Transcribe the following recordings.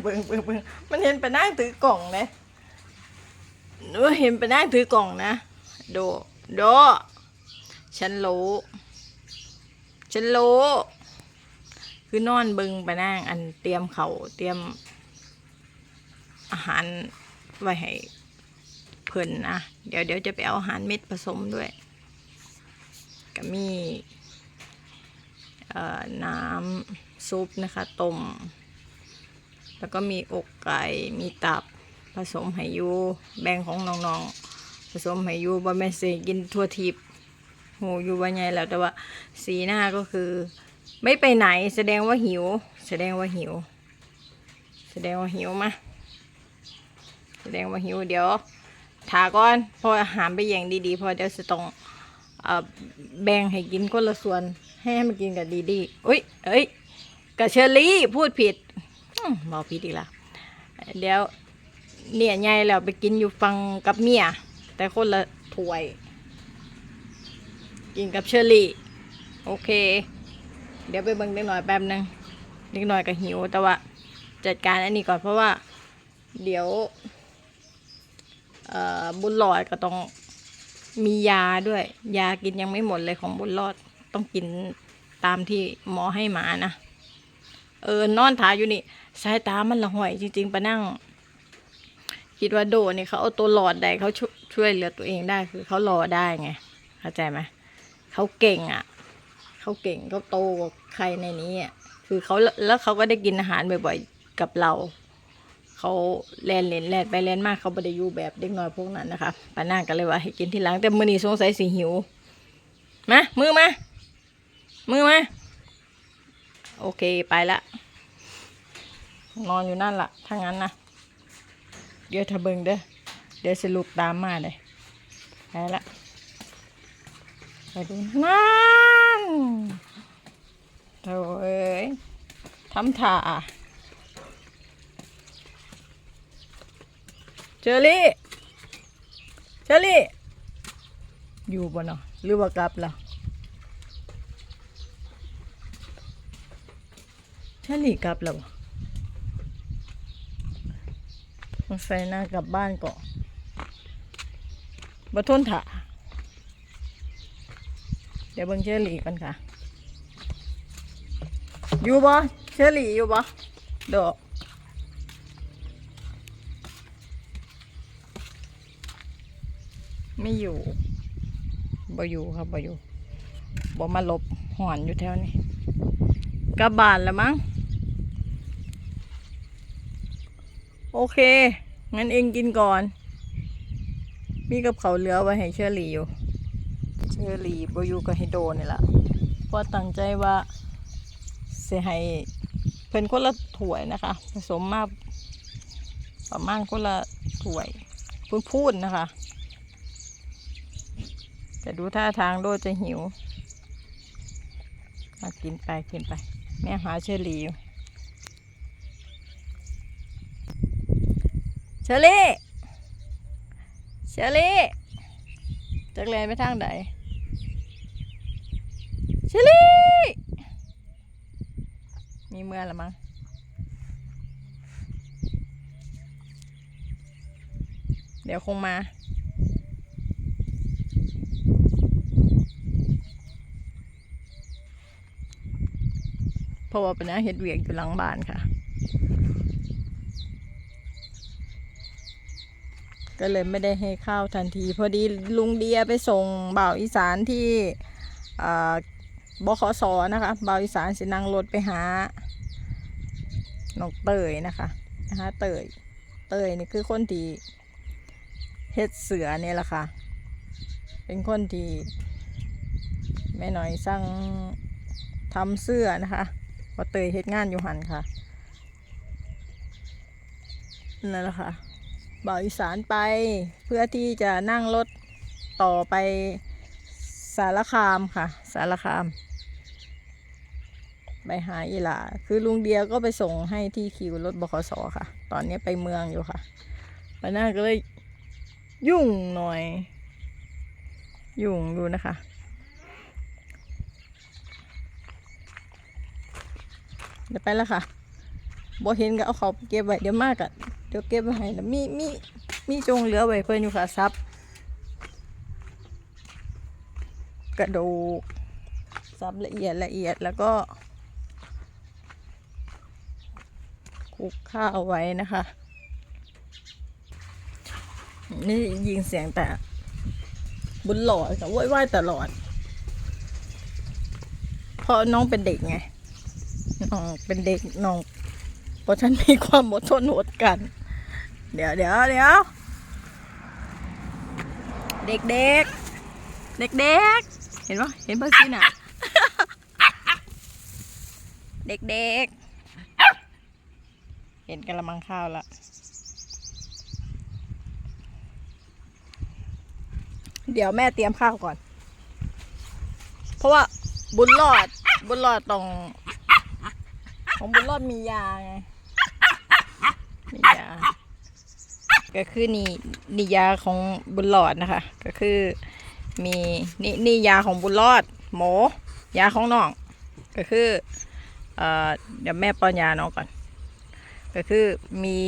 เบิ่งเบิ่งเบิ่งมันเห็นไปนั่งถือกล่องเลยหนูเห็นไปนั่งถือกล่องนะ โด โด ฉันรู้ ฉันรู้ คือนอนเบิงไปนั่งอันเตรียมเขาเตรียม อาหารไว้ให้เพิ่นนะ เดี๋ยวเดี๋ยวจะไปเอาอาหารเม็ดผสมด้วย ก็มี น้ำซุปนะคะต้ม แล้วก็มีอกไก่มีตับผสมให้อยูแบ่งของน้องๆ ผสมให้อยูบ่แม่นสิกินทั่วทิพย์โหอยู่ว่าไงแล้วแต่ว่าสีหน้าก็คือ ไม่ไปไหนแสดงว่าหิว แสดงว่าหิว แสดงว่าหิวมาแสดงว่าหิวเดี๋ยวถาก่อนพออาหารไปแย่งดีๆพอเดี๋ยวจะต้อง แบ่งให้กินคนละส่วน ให้มันกินกับดีๆอุ้ยเอ้ยกับเชอรี่พูดผิดอืมบอกผิดอีกและเดี๋ยวเนี่ยใหญ่แล้วไปกินอยู่ฟังกับเมีย แต่คนละถ้วย กินกับเชอรี่ โอเค เดี๋ยวไปเบิ่งเล็กหน่อยแป๊บนึงเล็กหน่อยก็หิว แต่ว่าจัดการอันนี้ก่อนเพราะว่า เดี๋ยวบุญหลอดก็ต้อง มียาด้วย ยากินยังไม่หมดเลยของบุญรอดต้องกินตามที่หมอให้มานะ เออนอนถ่ายอยู่นี่สายตามันละห่อยจริงๆปะนั่ง คิดว่าโดนี่เขาเอาตัวหลอดได้เขาช่วยช่วยเหลือตัวเองได้คือเขารอได้ไงเข้าใจไหมเขาเก่งอะเขาเก่งเขาโตกว่าใครในนี้อะคือเขาแล้วเขาก็ได้กินอาหารบ่อยๆกับเรา เขาแลนเลนแลนไปแลนมากเขาไม่ได้อยู่แบบเด็กน้อยพวกนั้นนะคะป้านาก็เลยว่าให้กินที่หลังแต่มื้อนี้สงสัยสิหิวมามือมามือมาโอเคไปละ นอนอยู่นั่นละถ้างั้นนะเดี๋ยวถ้าเบิงเด้อเดี๋ยวสรุปตามมาเลยไปละไปดูนั่นโถ่เอ้ยทำท่า เชอรี่ เชอรี่ อยู่บ่เนาะหรือว่ากลับแล้วเชอรี่กลับแล้วบ่สงสัยน่ากลับบ้านก่อนบ่ทนถ่าเดี๋ยวเบิ่งเชอรี่กันค่ะ อยู่บ่เชอรี่อยู่บ่ดอก ไม่อยู่บ่อยู่ครับบ่อยู่บ่มาหลบหอนอยู่แถวนี้กลับานแล้วมั้งโอเค งั้นเองกินก่อน มีกับเขาเหลือไว้ให้เชอรี่อยู่ เชอรี่บ่อยู่กับให้โดนี่ละเพราะตั้งใจว่าสิให้เพิ่นคนละถ้วยนะคะ ผสมมาประมาณคนละถ้วยพูนๆนะคะ แต่ดูท่าทางโดจะหิวมากินไปกินไป แม่หาเชอรี่อยู่เชอรี่เชอรี่จักแลนไปทางไหนเชอรี่มีเมื่อละมั้งเดี๋ยวคงมา เพราะว่าเป็นอาเฮ็ดเวียกอยู่หลังบ้านค่ะ ก็เลยไม่ได้ให้ข้าวทันที พอดีลุงเดียไปส่งบ่าวอีสานที่บขสนะคะบ่าวอีสานสินังรถไปหาน้องเตยนะคะนะคะเตยเตยนี่คือคนที่เฮ็ดเสือเนี่ยแหละค่ะ เป็นคนที่แม่หน่อยสั่งทำเสื้อนะคะ พอเตยเฮ็ดงานอยู่หันค่ะนั่นแหละค่ะบ่าวอีสานไปเพื่อที่จะนั่งรถต่อไปสารคามค่ะ สารคาม ไปหาอีหลาคือลุงเดียก็ไปส่งให้ที่คิวรถบขสค่ะ ตอนนี้ไปเมืองอยู่ค่ะไปหน้าก็เลยยุ่งหน่อย ยุ่งดูนะคะ เดี๋ยวไปแล้วค่ะบ่เห็นก็เอาเขาเก็บไว้เดี๋ยวมากอะเดี๋ยวเก็บไว้ให้แล้วมีมีมีจงเหลือไว้เพิ่นอยู่ค่ะซับกระดูกซับละเอียดละเอียดแล้วก็คลุกข้าวไว้นะคะ นี่ยิงเสียงแต่บุญหลอดกับว่ายตลอด เพราะน้องเป็นเด็กไง น้องเป็นเด็กน้อง เพราะฉันมีความอดทนอดกัน เดี๋ยวเดี๋ยวเดี๋ยวเด็กเด็กเด็กเด็กเห็นปะเห็นปะสิน่ะ เด็กเด็กเห็นกระมังข้าวละเดี๋ยวแม่เตรียมข้าวก่อน เพราะว่าบุญรอดบุญรอดตรง ของบุญรอดมียาไง มียา ก็คือนี่นี่ยาของบุญรอดนะคะ ก็คือมีนี่นี่ยาของบุญรอด หมอยาของน้อง ก็คือเอ่อเดี๋ยวแม่ป้อนยาน้องก่อน ก็คือมี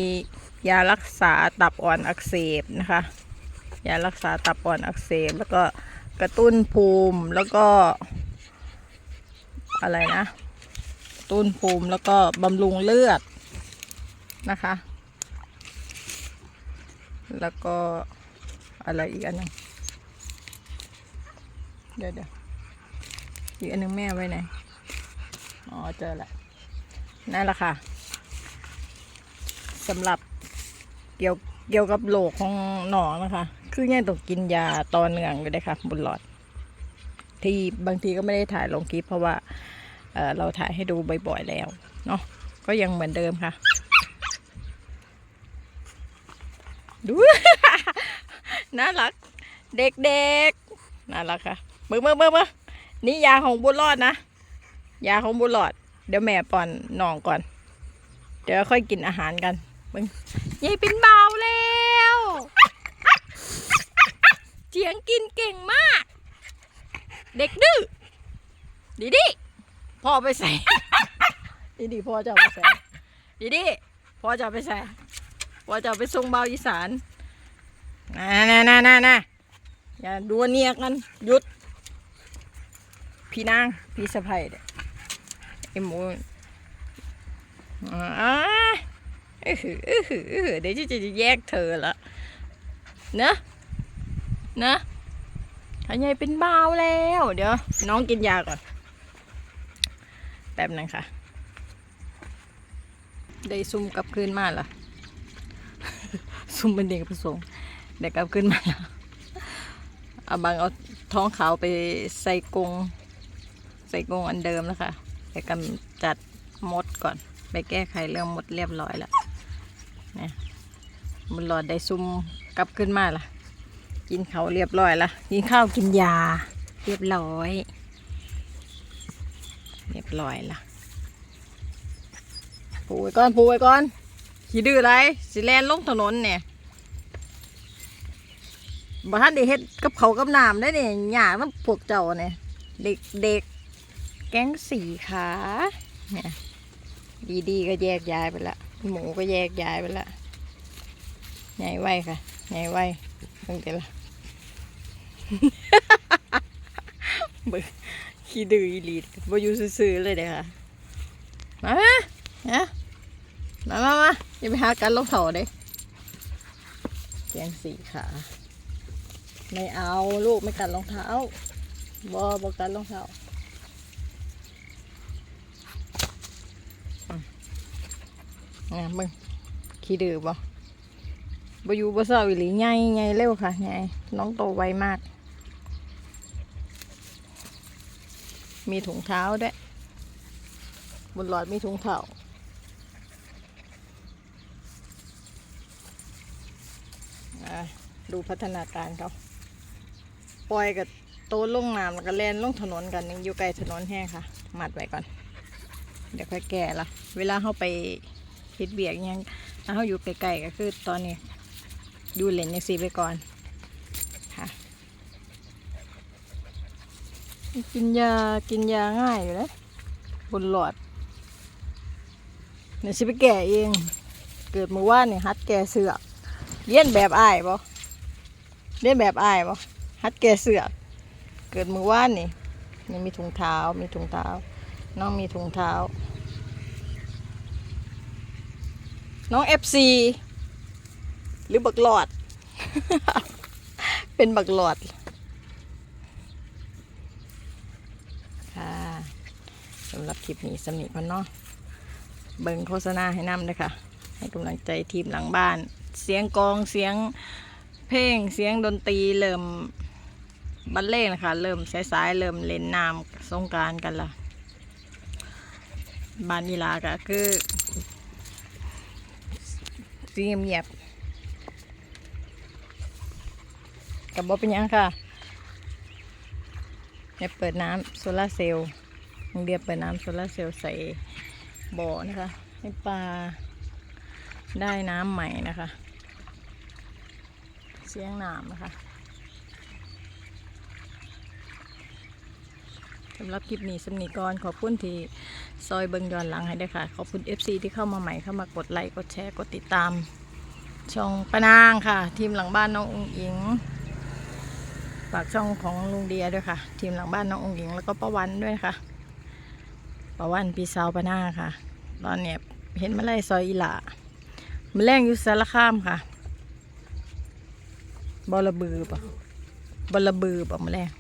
ยารักษาตับอ่อนอักเสบนะคะยารักษาตับอ่อนอักเสบแล้วก็กระตุ้นภูมิแล้วก็อะไรนะกระ ตุ้นภูมิแล้วก็บำรุงเลือดนะคะ แล้วก็อะไรอีกอันหนึงเดี๋ยวเดี๋ยวอีกอันหนึงแม่ไว้ไหน อ๋อเจอละนั่นแหละค่ะสำหรับเกี่ยวเกี่ยวกับโรคของหนองนะคะ คือยังต้องกินยาต่อเนื่องอยู่เลยค่ะบุญหลอด ที่บางทีก็ไม่ได้ถ่ายลงคลิปเพราะว่า เเราถ่ายให้ดูบ่อยๆแล้วเนาะก็ยังเหมือนเดิมค่ะ ดูน่ารัก เด็กๆน่ารักค่ะเบิ่งเบิ่งเบิ่งเบิ่งนี่ยาของบุญรอดนะ ยาของบุญรอด เดี๋ยวแม่ป้อนน้องก่อน เดี๋ยวค่อยกินอาหารกันเบิ่งยายเป็นเบาแล้วเจียงกินเก่งมาก เด็กดื้อดีดิ พ่อเอาไปใส่ ดีดิพ่อจะเอาไปใส่ดีดิพ่อจะเอาไปใส่พ่อจะเอาไปส่งเบาอีสานน่าน่าน่าน่าน่าอย่าดัวเนียกันหยุด พี่นาง พี่สะใภ้เด้อไอ้หมูอ่าเออหือเออหือเออหือเดี๋ยวจะจะแยกเธอละเนอะเนอะอันใหญ่เป็นเบาแล้ว เดี๋ยว น้องกินยาก่อน แป๊บนึงค่ะ ได้ซุ่มกลับคืนมาเหรอซุ่มเป็นเด็กประสงค์เด็กกลับคืนมาแล้วเอาบางเอาท้องขาวไปใส่กง ใส่กงอันเดิมแล้วค่ะไปกำจัดมดก่อน ไปแก้ไขเรื่องมดเรียบร้อยแล้วนี่มันหลอดได้ซุ่มกลับขึ้นมาล่ะ กินเขาเรียบร้อยละกินข้าวกินยา เรียบร้อย เรียบร้อยละปูไว้ก่อนปูไว้ก่อน ขี่ดื้อไรสิแลนลงถนนเนี่ยบ่ทันได้เฮ็ดกับเขากับน้ำได้เนี่ยหยามันพวกเจ้าเนี่ยเด็กเด็กแก๊งสีขาเนี่ยดีดีๆก็แยกย้ายไปละหมูก็แยกย้ายไปละใหญ่ไวค่ะใหญ่ไวตั้งแต่ละบิ่ง ขี้ดื้ออีหลีบ่อยู่ซื่อๆเลยเด้อค่ะ มามานะมามามาอย่าไปหากันลงเถาเด้แกงสีขา ไม่เอาลูกไม่กัดรองเท้าบ่บ่กัดรองเท้าอืมอะมึงขี้ดื้อบ่บ่อยู่บ่เศร้าอีหลีใหญ่ใหญ่เร็วค่ะใหญ่น้องโตไวมาก มีถุงเท้าด้วยบนหลอดมีถุงเท้าดูพัฒนาการเขาปล่อยกับโตลงน้ำแล้วก็แล่นลงถนนกันยังอยู่ไกลถนนแห้งค่ะ มัดไว้ก่อน เดี๋ยวค่อยแก่ละเวลาเขาไปเฮ็ดเบียกอิหยังถ้าเขาอยู่ไกลๆก็คือตอนนี้อยู่เล่นในซีไปก่อนค่ะ กินยากินยาง่ายอยู่แล้วบนหลอดเดี๋ยวสิไปแก่เอง เกิดมื่อวานนี่ฮัดแก่เสือกเลี้ยนแบบอ้ายบ่เลี้ยนแบบอ้ายบ่ฮัดแก่เสือก เกิดมื่อวานนี่นี่มีถุงเท้ามีถุงเท้า น้องมีถุงเท้า น้องเอฟซีหรือบักหลอด เป็นบักหลอด ค่ะสำหรับคลิปนี้สำนิพันเนาะเบิ่งโฆษณาให้นำเลยค่ะ ให้กำลังใจทีมหลังบ้าน เสียงกองเสียงเพลงเสียงดนตรีเริ่มบรรเลงนะคะเริ่มสายๆเริ่มเล่นน้ำสงการกันละบ้านนีลาก็คือเสียงเงียบกับบ่เป็นยังค่ะเนี่ยเปิดน้ำโซลาเซลล์ โรงเรียนเปิดน้ำโซลาร์เซลล์ใส่บ่อนะคะ ให้ปลาได้น้ำใหม่นะคะเสียงน้ำนะคะสำหรับคลิปนี้สำนีกรขอบคุณที่ซอยเบิงย้อนหลังให้ด้วยค่ะ ขอบคุณ FC ที่เข้ามาใหม่เข้ามากดไลค์กดแชร์กดติดตาม ช่องปนางค่ะ ทีมหลังบ้านน้ององอิงฝากช่องของลุงเดียด้วยค่ะ ทีมหลังบ้านน้ององหญิงแล้วก็ป้าวันด้วยค่ะ ป้าวันปีสาวปานาค่ะ ตอนเนี้ยเห็นมาไล่ซอยอีหลามาแรงอยู่สารคามค่ะบอระบือปะบอระบือปะมาแรง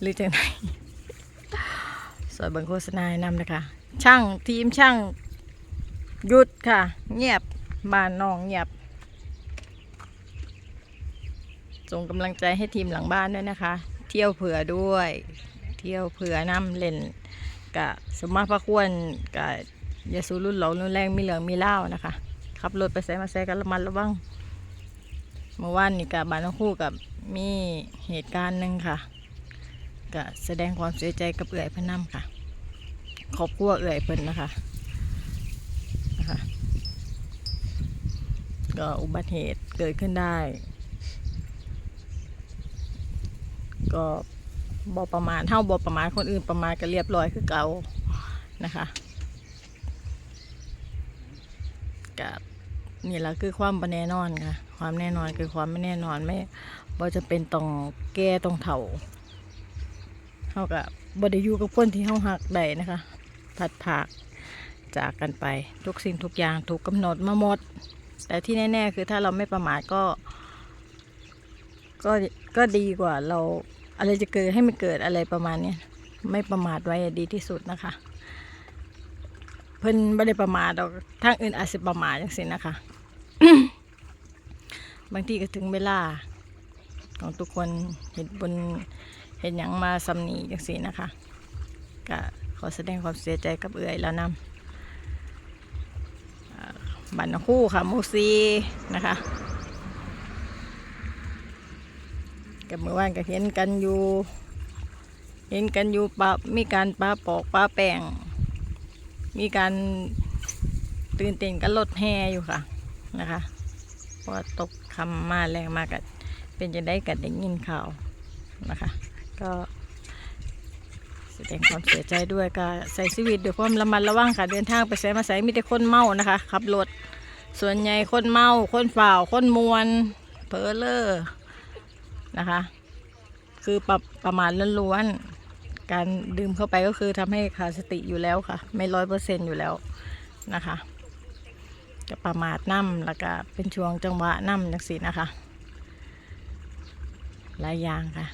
หรือจังไหนซอยเบังโฆษณานำนะคะ ช่างทีมช่างหยุดค่ะ เงียบบ้านน้องเงียบส่งกำลังใจให้ทีมหลังบ้านด้วยนะคะ เที่ยวเผื่อด้วย เที่ยวเผื่อน้ำเล่น กะสมมาพระควรกะยาสูรุ่นหลงรุ่นแรงมีเหลืองมีเล่านะคะขับรถไปใส่มาใส่กันระมัดระวังเมื่อวานนี่กะบานคู่กับมีเหตุการณ์หนึ่งค่ะกะแสดงความเสียใจกับเอื่อยพนน้ำค่ะขอบครัวเอื่อยเพิ่นนะคะนะคะก็อุบัติเหตุเกิดขึ้นได้ ก็ บอประมาณเท่าบอประมาณคนอื่นประมาณก็เรียบร้อยคือเก่านะคะกับนี่แหละคือความบ่แน่นอนค่ะ ความแน่นอนคือความไม่แน่นอนไม่บ่จะเป็นต้องแก้ต้องเถ่าเท่ากับบ่ได้อยู่กับคนที่เฮาหักได้นะคะผัดผากจากกันไปทุกสิ่งทุกอย่างถูกกำหนดมาหมด แต่ที่แน่ ๆ คือถ้าเราไม่ประมาทก็ ก็ก็ดีกว่าเรา อะไรจะเกิดให้มันเกิดอะไรประมาณนี้ไม่ประมาทไว้ดีที่สุดนะคะ เพิ่นไม่ได้ประมาทดอกทางอื่นอาจจะประมาทอย่างสินะคะ บางทีก็ถึงเวลา ของทุกคนเห็นบนเห็นอย่างมาสำนีอย่างสินะคะก็ขอแสดงความเสียใจกับเอื่อยแล้วนำบันคู่ค่ะมูซีนะคะ กับเมื่อวานก็เห็นกันอยู่ เห็นกันอยู่ปะมีการปาปอกปาแป้งมีการตื่นเต้นกันรถแห่อยู่ค่ะนะคะเพอตกคำมาแรงมากกัเป็นจะได้กัได้ยินข่าวนะคะ ก็แสดงความเสียใจด้วยก็ใส่ชีวิตด้วยความระมัดระวังค่ะเดินทางไปใส่มาใส่มีแต่คนเมานะคะขับรถส่วนใหญ่คนเมาคนฝ่าวคนมวนเพอเลอร์ นะคะ คือประประมาณล้วนๆการดื่มเข้าไปก็คือทำให้ขาดสติอยู่แล้วค่ะ ไม่ร้อยเปอร์เซ็นอยู่แล้วนะคะจะประมาทน้ำแล้วก็เป็นช่วงจังหวะน้ำจังสีนะคะ หลายอย่างค่ะ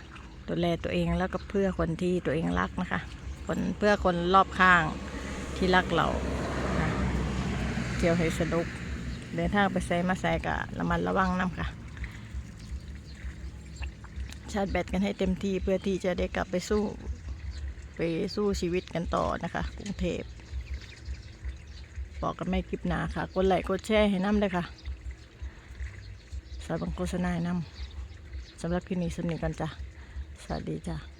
ดูแลตัวเองแล้วก็เพื่อคนที่ตัวเองรักนะคะ คนเพื่อคนรอบข้างที่รักเราเที่ยวให้สนุกเดินทางไปใส่มาใส่กะระมัดระวังน้ำค่ะ ชาร์จแบตกันให้เต็มที่เพื่อที่จะได้กลับไปสู้ไปสู้ชีวิตกันต่อนะคะกรุงเทพบอกกันไม่คลิปหนาค่ะ กดไลค์กดแชร์ให้น้ำเลยค่ะสาวบังโฆษณาให้น้ำสำหรับคลิปนี้สำนึกกันจ้ะสวัสดีจ้ะ